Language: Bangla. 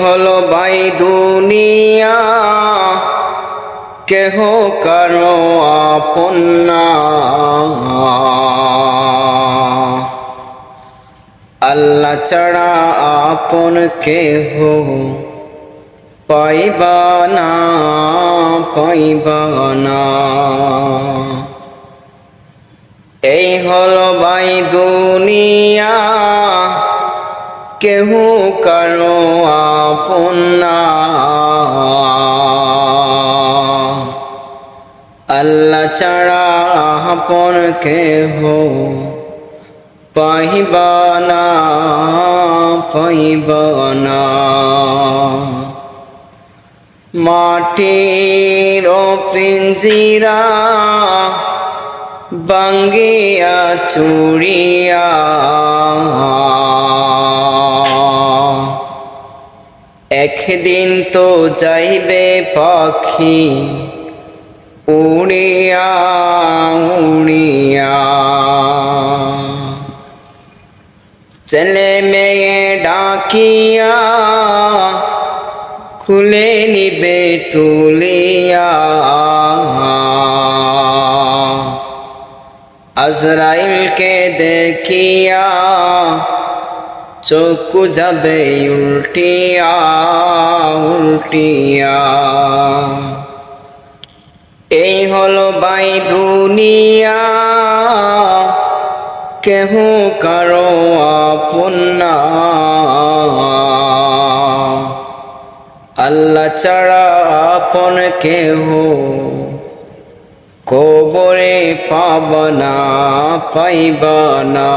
হলো বাই দুনিয়া, কেহ কারও আপন আল্লাহ ছাড়া আপন কেহ পাইবা না না। এই হলো বাই দুনিয়া কেহ কারও আপন আল্লাহ ছাড়া আপন কেহ পাইবা না পাইবা না। মাটির পিঞ্জিরা বাঙ্গিয়া চুড়িয়া একদিন তো যাইবে পাখি উড়িয়া উড়িয়া। ছেলে মেয়ে ডাকিয়া খুলে নিবে তুলিয়া। আজরাইলকে দেখিয়া চোখ যাবে উল্টিয়া উল্টিয়া। এই হলো বাই দুনিয়া, কেহ কারও আপন আল্লাহ ছাড়া আপন কেহ কবরে পাবনা পাইবা না।